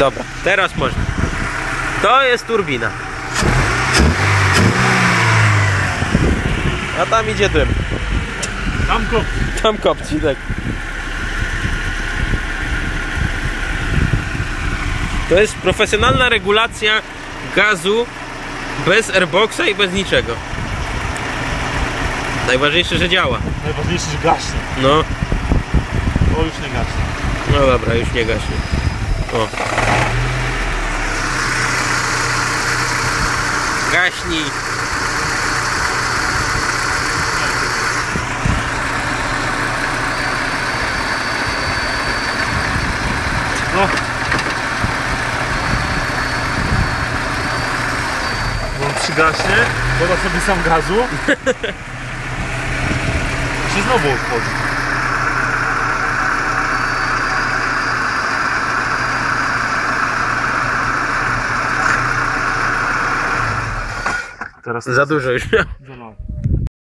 Dobra, teraz można. To jest turbina. A tam idzie dym. Tam go. Tam kopci, tak. To jest profesjonalna regulacja gazu bez airboxa i bez niczego. Najważniejsze, że działa. Najważniejsze, że gaśnie. No, O, już nie gaśnie. no dobra, już nie gaśnie. O. Gaśnij. No. Bo on przygaśnie, doda sobie sam gazu. I się znowu odchodzi. Teraz Za dużo już miał. Za mało.